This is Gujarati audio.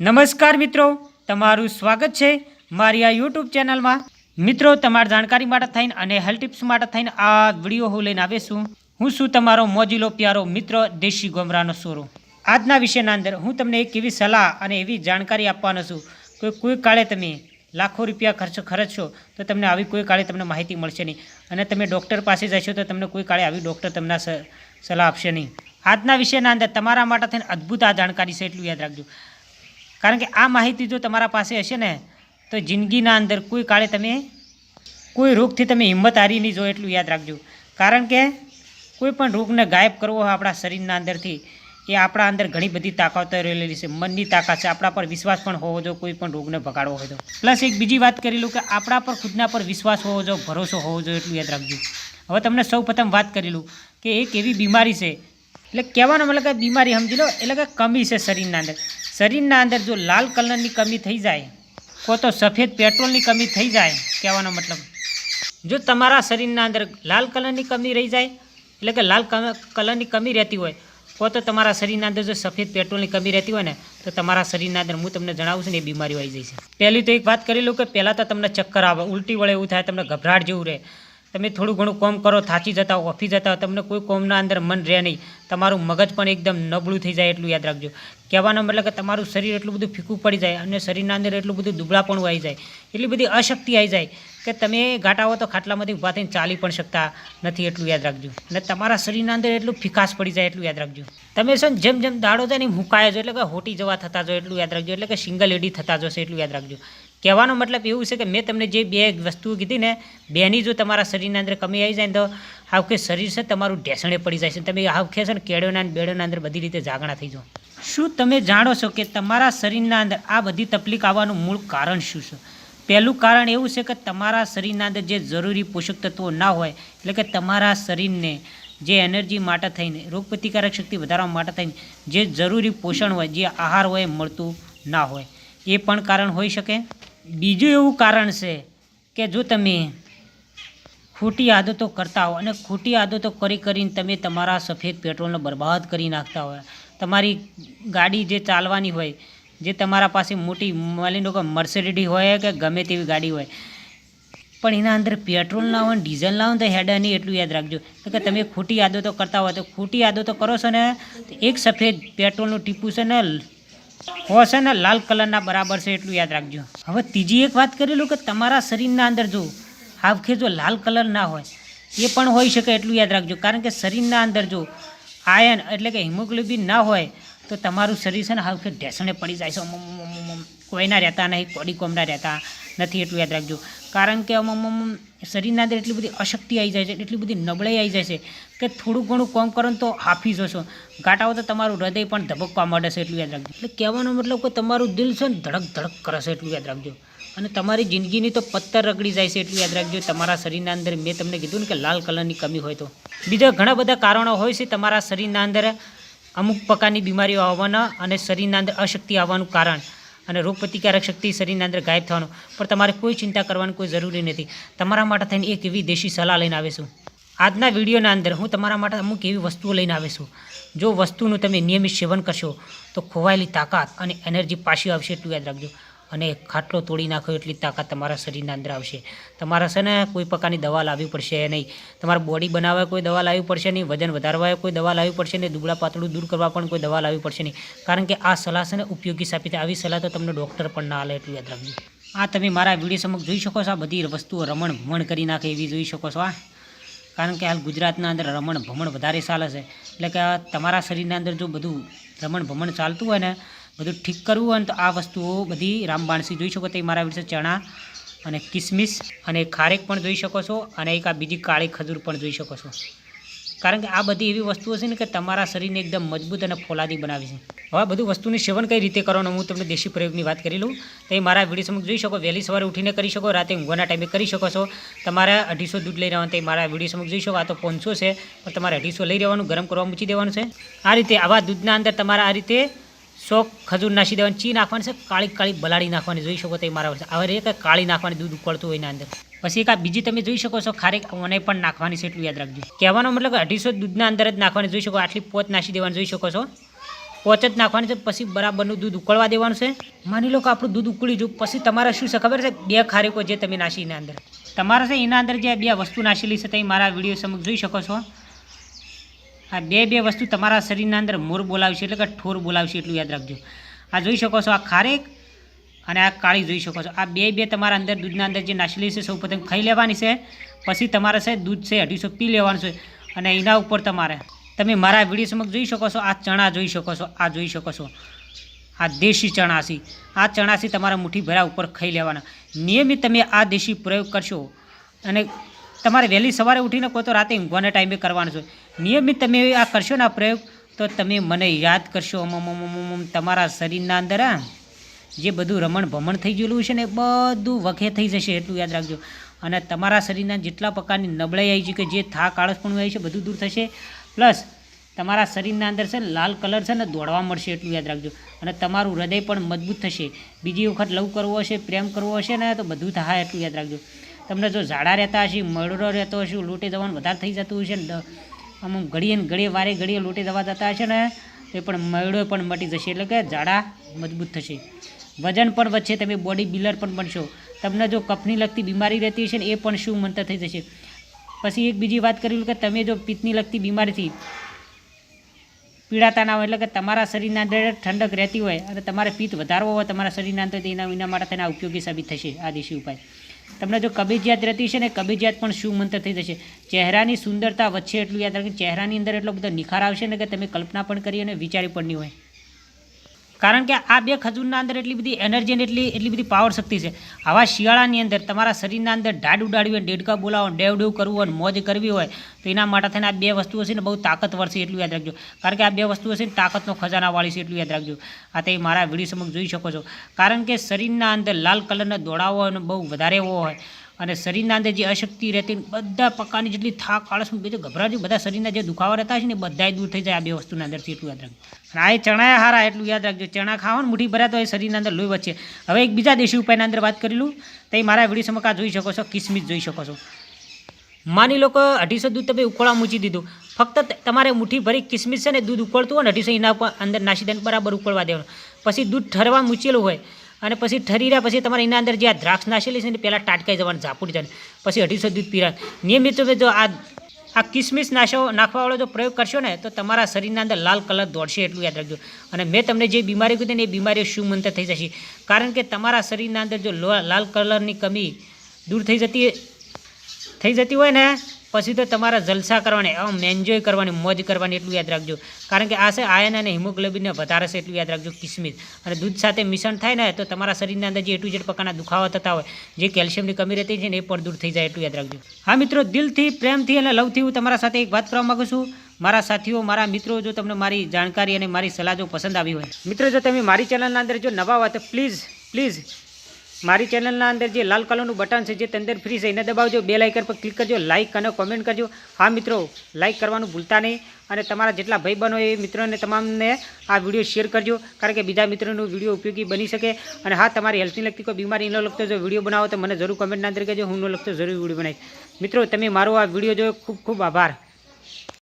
નમસ્કાર મિત્રો, તમારું સ્વાગત છે મારી આ યુટ્યુબ ચેનલમાં. મિત્રો, તમારી જાણકારી માટે થઈને અને હેલ્થ ટિપ્સ માટે થઈને આ વીડિયો હું લઈને આવીશું હું છું તમારો મોજીલો પ્યારો મિત્ર દેશી ગોમરાનો સોરો. આજના વિષયના અંદર હું તમને એક એવી સલાહ અને એવી જાણકારી આપવાનો છું કે કોઈ કાળે તમે લાખો રૂપિયા ખર્ચ ખર્ચશો તો તમને આવી કોઈ કાળે તમને માહિતી મળશે નહીં. અને તમે ડૉક્ટર પાસે જશો તો તમને કોઈ કાળે આવી ડૉક્ટર તમને સલાહ આપશે નહીં. આજના વિષયના અંદર તમારા માટે થઈને અદ્ભુત આ જાણકારી છે એટલું યાદ રાખજો. કારણ કે આ માહિતી જો તમારા પાસે હશે ને, તો જિંદગીના અંદર કોઈ કાળે તમે, કોઈ રોગથી તમે હિંમત હારી નહીં જો એટલું યાદ રાખજો. કારણ કે કોઈ પણ રોગને ગાયબ કરવો હોય આપણા શરીરના અંદરથી, એ આપણા અંદર ઘણી બધી તાકાતો રહેલી છે, મનની તાકાત છે, આપણા પર વિશ્વાસ પણ હોવો જોઈએ કોઈ પણ રોગને ભગાડવો હોય તો. પ્લસ એક બીજી વાત કરી લઉં કે આપણા પર ખુદના પર વિશ્વાસ હોવો જોઈએ, ભરોસો હોવો જોઈએ એટલું યાદ રાખજો. હવે તમને સૌ વાત કરી લઉં કે એક એવી બીમારી છે, એટલે કહેવાનો મતલબ કે બીમારી સમજી લો, એટલે કે કમી છે શરીરના અંદર. શરીરના અંદર જો લાલ કલરની કમી થઈ જાય, કો તો સફેદ પેટ્રોલની કમી થઈ જાય, કહેવાનો મતલબ. જો તમારા શરીરના અંદર લાલ કલરની કમી રહી જાય, એટલે કે લાલ કલ- કલરની કમી રહેતી હોય, કો તો તમારા શરીરના અંદર જો સફેદ પેટ્રોલની કમી રહેતી હોય ને, તો તમારા શરીરના અંદર હું તમને જણાવું છું ને એ બીમારીઓ આવી છે. પહેલી તો એક વાત કરી લઉં કે પહેલાં તો તમને ચક્કર આવે, ઉલટી વળે એવું થાય, તમને ગભરાટ જેવું રહે. તમે થોડું ઘણું કોમ કરો થાચી જતા હો ઓફી જતા હોય તમને કોઈ કોમના અંદર મન રહે નહીં. તમારું મગજ પણ એકદમ નબળું થઈ જાય, એટલું યાદ રાખજો. કહેવાનો મતલબ કે તમારું શરીર એટલું બધું ફીકું પડી જાય અને શરીરના અંદર એટલું બધું દુબળાપણું આવી જાય, એટલી બધી અશક્તિ આવી જાય કે તમે ઘાટાવો તો ખાટલામાંથી ઊભા થઈને ચાલી પણ શકતા નથી એટલું યાદ રાખજો. અને તમારા શરીરના અંદર એટલું ફિકાસ પડી જાય એટલું યાદ રાખજો. તમે છે ને જેમ જેમ દાડો જાય ને મુકાયો છો એટલે કે હોટી જવા થતા જો એટલું યાદ રાખજો, એટલે કે સિંગલ એડી થતા જશે એટલું યાદ રાખજો. કહેવાનો મતલબ એવું છે કે મેં તમને જે બે વસ્તુઓ કીધી ને, બેની જો તમારા શરીરના અંદર કમી આવી જાય ને તો હાવખે શરીર છે તમારું ઢેસણે પડી જાય છે. તમે હાવખે છે ને કેળોના બેડોના અંદર બધી રીતે જાગણા થઈ જાઓ. શું તમે જાણો છો કે તમારા શરીરના અંદર આ બધી તકલીફ આવવાનું મૂળ કારણ શું છે? પહેલું કારણ એવું છે કે તમારા શરીરના અંદર જે જરૂરી પોષક તત્વો ના હોય, એટલે કે તમારા શરીરને જે એનર્જી માટે થઈને રોગપ્રતિકારક શક્તિ વધારવા માટે થઈને જે જરૂરી પોષણ હોય, જે આહાર હોય મળતું ના હોય. એ પણ કારણ હોઈ શકે. બીજું એવું કારણ છે કે જો તમે ખોટી આદતો કરતા હો અને ખોટી આદતો કરી કરીને તમે તમારા સફેદ પેટ્રોલને બરબાદ કરી નાખતા હોય તમારી ગાડી જે ચાલવાની હોય, જે તમારા પાસે મોટી માની લો કે મર્સિડીઝ હોય કે ગમે તેવી ગાડી હોય, પણ એના અંદર પેટ્રોલ ના હોય ડીઝલ ના હોય તો હેડા નહીં એટલું યાદ રાખજો. કે તમે ખોટી આદતો કરતા હોય તો ખોટી આદતો કરો છો ને એક સફેદ પેટ્રોલનું ટીપું છે ને હો છે ને લાલ કલરના બરાબર છે એટલું યાદ રાખજો. હવે ત્રીજી એક વાત કરી લઉં કે તમારા શરીરના અંદર જો હાવખે જો લાલ કલર ના હોય, એ પણ હોઈ શકે એટલું યાદ રાખજો. કારણ કે શરીરના અંદર જો આયન એટલે કે હિમોગ્લોબિન ના હોય, તો તમારું શરીર છે ને હાવખે ઢેસણે પડી જાય છે. કોઈના રહેતા નહીં કોડીકોમના રહેતા નથી, એટલું યાદ રાખજો. કારણ કે શરીરના અંદર એટલી બધી અશક્તિ આવી જાય છે, એટલી બધી નબળાઈ આવી જાય છે કે થોડું ઘણું કોમ કરો તો હાફી જશો. ગાંટાઓ તો તમારું હૃદય પણ ધબકવા માંડે છે, એટલું યાદ રાખજો. એટલે કહેવાનો મતલબ કે તમારું દિલ છે ને ધડક ધડક કરે છે, એટલું યાદ રાખજો. અને તમારી જિંદગીની તો પત્તર રગડી જાય છે, એટલું યાદ રાખજો. તમારા શરીરના અંદર મેં તમને કીધું ને કે લાલ કલરની કમી હોય તો. બીજા ઘણા બધા કારણો હોય છે તમારા શરીરના અંદર અમુક પ્રકારની બીમારીઓ આવવાના અને શરીરના અંદર અશક્તિ આવવાનું કારણ અને રોગપ્રતિકારક શક્તિ શરીરના અંદર ગાયબ થવાનું. પણ તમારે કોઈ ચિંતા કરવાની કોઈ જરૂરી નથી. તમારા માટે થઈને એક એવી દેશી સલાહ લઈને આવીશું. આજના વિડીયોના અંદર હું તમારા માટે અમુક એવી વસ્તુઓ લઈને આવીશું. જો વસ્તુનું તમે નિયમિત સેવન કરશો, તો ખોવાયેલી તાકાત અને એનર્જી પાછી આવશે, એટલું યાદ રાખજો. અને ખાટલો તોડી નાખો એટલી તાકાત તમારા શરીરના અંદર આવશે. તમારે છે ને કોઈ પ્રકારની દવા લાવવી પડશે નહીં. તમારે બોડી બનાવવા કોઈ દવા લાવવી પડશે નહીં, વજન વધારવા કોઈ દવા લાવવી પડશે નહીં, દુબળા પાતળું દૂર કરવા પણ કોઈ દવા લાવવી પડશે નહીં. કારણ કે આ સલાહ છે ને ઉપયોગી સાબિત. આવી સલાહ તો તમને ડૉક્ટર પણ ના આલે એટલું યાદ રાખજો. આ તમે મારા વીડિયો સમક્ષ જોઈ શકો છો. આ બધી વસ્તુઓ રમણ ભમણ કરી નાખે એવી જોઈ શકો છો આ કારણ કે હાલ ગુજરાતના અંદર રમણ ભમણ વધારે ચાલે છે. એટલે કે તમારા શરીરના અંદર જો બધું રમણ ભમણ ચાલતું હોય ને બધું ઠીક કરવું હોય ને તો આ વસ્તુઓ બધી રામબાણસી જોઈ શકો તો મારા વિશે ચણા અને કિસમિસ અને ખારેક પણ જોઈ શકો છો અને એક આ બીજી કાળી ખજૂર પણ જોઈ શકો છો. કારણ કે આ બધી એવી વસ્તુઓ છે ને કે તમારા શરીરને એકદમ મજબૂત અને ફોલાદી બનાવે છે. હવે બધું વસ્તુનું સેવન કઈ રીતે કરવાનું હું તમને દેશી પ્રયોગની વાત કરી લઉં. તો એ મારા વીડિયો સમક્ષ જોઈ શકો, વહેલી સવારે ઉઠીને કરી શકો, રાતે ઊંઘવાના ટાઈમે કરી શકો છો. તમારે અઢીસો દૂધ લઈ રહેવાનું તે મારા વીડિયો સમક્ષ જોઈ શકો, આ તો પાંચસો છે, પણ તમારે અઢીસો લઈ રહેવાનું, ગરમ કરવા મૂકી દેવાનું છે. આ રીતે આવા દૂધના અંદર તમારે આ રીતે સો ખજૂર નાખી દેવાની, ચી નાખવાની છે, કાળી કાળી બલાડી નાખવાની જોઈ શકો તો મારા હવે એક કાળી નાખવાની, દૂધ ઉકળતું હોય એના અંદર. પછી એક બીજી તમે જોઈ શકો છો ખારેક મને પણ નાખવાની છે, એટલું યાદ રાખજો. કહેવાનો મતલબ અઢીસો દૂધના અંદર જ નાખવાની, જોઈ શકો આટલી પોત નાખી દેવાની, જોઈ શકો છો. પોચ જ નાખવાની છે, પછી બરાબરનું દૂધ ઉકળવા દેવાનું છે. માની લો કે આપણું દૂધ ઉકળી જવું પછી તમારે શું છે, ખબર છે? બે ખારેકો જે તમે નાખી એના અંદર. તમારે છે, એના અંદર જે બે વસ્તુ નાખેલી છે, તમે મારા વીડિયો સમક્ષ જોઈ શકો છો. આ બે બે વસ્તુ તમારા શરીરના અંદર મોર બોલાવશે એટલે કે ઠોર બોલાવશે એટલું યાદ રાખજો. આ જોઈ શકો છો આ ખારેક અને આ કાળી જોઈ શકો છો. આ બે બે તમારા અંદર દૂધના અંદર જે નાશેલી છે, સૌ ખાઈ લેવાની છે, પછી તમારે છે દૂધ છે, અઢીસો પી લેવાનું છે અને એના ઉપર તમારે તમે મારા વીડિયો સમક્ષ જોઈ શકો છો, આ ચણા જોઈ શકો છો, આ જોઈ શકો છો. આ દેશી ચણાસી આ ચણાસી તમારા મુઠ્ઠી ભરા ઉપર ખાઈ લેવાના. નિયમિત તમે આ દેશી પ્રયોગ કરશો અને તમારે વહેલી સવારે ઉઠીને કોઈ તો રાતે ઊંઘવાના ટાઈમે કરવાનું છે. નિયમિત તમે આ કરશો ને આ પ્રયોગ, તો તમે મને યાદ કરશો. તમારા શરીરના અંદર આ જે બધું રમણ ભમણ થઈ ગયેલું છે ને, એ બધું વખે થઈ જશે, એટલું યાદ રાખજો. અને તમારા શરીરના જેટલા પ્રકારની નબળાઈ આવી છે કે જે થાક આળસપણું આવી છે, બધું દૂર થશે. પ્લસ તમારા શરીરના અંદર છે ને, લાલ કલર છે ને, દોડવા મળશે, એટલું યાદ રાખજો. અને તમારું હૃદય પણ મજબૂત થશે. બીજી વખત લવ કરવો હશે, પ્રેમ કરવો હશે ને, તો બધું થાય, એટલું યાદ રાખજો. તમને જો ઝાડા રહેતા હશે મળરો રહેતો હશે, લોટે જવાનું વધારે થઈ જતું હશે ને અમુક ઘડીએ ને ઘડીએ, વારે ઘડીએ લોટે દવા જતા હશે ને એ પણ મયડો પણ મટી જશે. એટલે કે ઝાડા મજબૂત થશે. વજન પણ વધશે, તમે બોડી બિલ્ડર પણ બનશો. તમને જો કફની લગતી બીમારી રહેતી હશે ને, એ પણ શું મંતર થઈ જશે. પછી એક બીજી વાત કરી લઉં કે તમે જો પિત્તની લગતી બીમારીથી પીડાતા ના હોય, એટલે કે તમારા શરીરના અંદર ઠંડક રહેતી હોય અને તમારે પિત્ત વધારવો હોય, તમારા શરીરના અંદર, તો એના એના માટે તેના ઉપયોગી સાબિત થશે આ દેશી ઉપાય. તમને જો કબજિયાત રહેતી છે ને કબજિયાત પણ શું મંત્ર થઈ જશે? ચહેરાની સુંદરતા વચ્ચે એટલું યાદ રાખજો. ચહેરાની અંદર એટલો બધો નિખાર આવશે ને કે તમે કલ્પના પણ કરી અને વિચારી પણ નહીં હોય. કારણ કે આ બે ખજૂરના અંદર એટલી બધી એનર્જી અને એટલી એટલી બધી પાવર શક્તિ છે. આવા શિયાળાની અંદર તમારા શરીરના અંદર ઢાડ ઉડાડવી હોય ડેડકા બોલાવો ડેવ ડેવ કરવું હોય, મોજ કરવી હોય, તો એના માટે થઈને આ બે વસ્તુઓ છે ને બહુ તાકતવર છે એટલું યાદ રાખજો. કારણ કે આ બે વસ્તુઓ છે ને તાકાતનો ખજાનાવાળી છે એટલું યાદ રાખજો. આ તે મારા વીડિયો સમક્ષ જોઈ શકો છો. કારણ કે શરીરના અંદર લાલ કલરના દોડાવો અને બહુ વધારે એવો હોય અને શરીરના અંદર જે અશક્તિ રહેતી બધા પ્રકારની જેટલી થાક, આળસ બીજું ગભરાટ બધા શરીરના જે દુખાવા રહેતા છે ને બધાય દૂર થઈ જાય આ બે વસ્તુના અંદરથી એટલું યાદ રાખજો. આ ચણા હારા એટલું યાદ રાખજો. ચણા ખાવા ને મુઠ્ઠી ભર્યા તો એ શરીરના અંદર લોહી વચ્ચે. હવે એક બીજા દેશી ઉપાયના અંદર વાત કરી લઉં. તો એ મારા વીડિયો સમકા જોઈ શકો છો? કિસમિસ જોઈ શકો છો. માની લોકો અઢીસો દૂધ તમે ઉકળવા મૂકી દીધું. ફક્ત તમારે મુઠ્ઠી ભરી કિસમિસ છે ને દૂધ ઉકળતું હોય ને અઢીસો એના અંદર નાસી દઈને બરાબર ઉકળવા દેવાનું. પછી દૂધ ઠરવા મૂચેલું હોય. અને પછી ઠરી રહ્યા પછી તમારે એના અંદર જે આ દ્રાક્ષ નાખેલી છે ને પહેલાં ટાટકાઈ જવાનું, ઝાપુડી જાય પછી અઢીસો દૂધ પીરા. નિયમિત તમે જો આ આ કિસમિસ નાશો નાખવાવાળો જો પ્રયોગ કરશો ને, તો તમારા શરીરના અંદર લાલ કલર દોડશે એટલું યાદ રાખજો. અને મેં તમને જે બીમારી કીધી ને, એ બીમારીઓ શું મંતર થઈ જશે. કારણ કે તમારા શરીરના અંદર જો લાલ કલરની કમી દૂર થઈ જતી થઈ જતી હોય ને પછી તો તમારા જલસા કરવાની, આમ એન્જોય કરવાની, મોજ કરવાની એટલું યાદ રાખજો. કારણ કે આ છે આયન અને હિમોગ્લોબિનને વધારે છે એટલું યાદ રાખજો કિસમિસ. અને દૂધ સાથે મિશ્રણ થાય ને, તો તમારા શરીરના અંદર જે એટલું જેટ પ્રકારના દુખાવા થતા હોય, જે કેલ્શિયમની કમી રહેતી છે ને, એ પણ દૂર થઈ જાય એટલું યાદ રાખજો. હા મિત્રો, દિલથી, પ્રેમથી અને લવથી હું તમારા સાથે એક વાત કરવા માગું છું. મારા સાથીઓ, મારા મિત્રો, જો તમને મારી જાણકારી અને મારી સલાહ જો પસંદ આવી હોય. મિત્રો, જો તમે મારી ચેનલના અંદર જો નવા હોય, તો પ્લીઝ પ્લીઝ મારી ચેનલના અંદર જે લાલ કલરનું બટન છે, જે તંદર ફ્રી છે, એને દબાવજો. બે લાઇકર પર ક્લિક કરજો લાઇક અને કોમેન્ટ કરજો. હા મિત્રો લાઇક કરવાનું ભૂલતા નહીં અને તમારા જેટલા ભાઈ બનો એ મિત્રોને તમામને આ વીડિયો શેર કરજો, કારણ કે બીજા મિત્રોનો વીડિયો ઉપયોગી બની શકે. અને હા, તમારી હેલ્થની લગતી કોઈ બીમારી ન લગતો જો વીડિયો બનાવો તો મને જરૂર કોમેન્ટના અંદર કહેજો, હું ન લગતો જરૂર વીડિયો બનાવીશ. મિત્રો, તમે મારો આ વીડિયો જોયો, ખૂબ ખૂબ આભાર.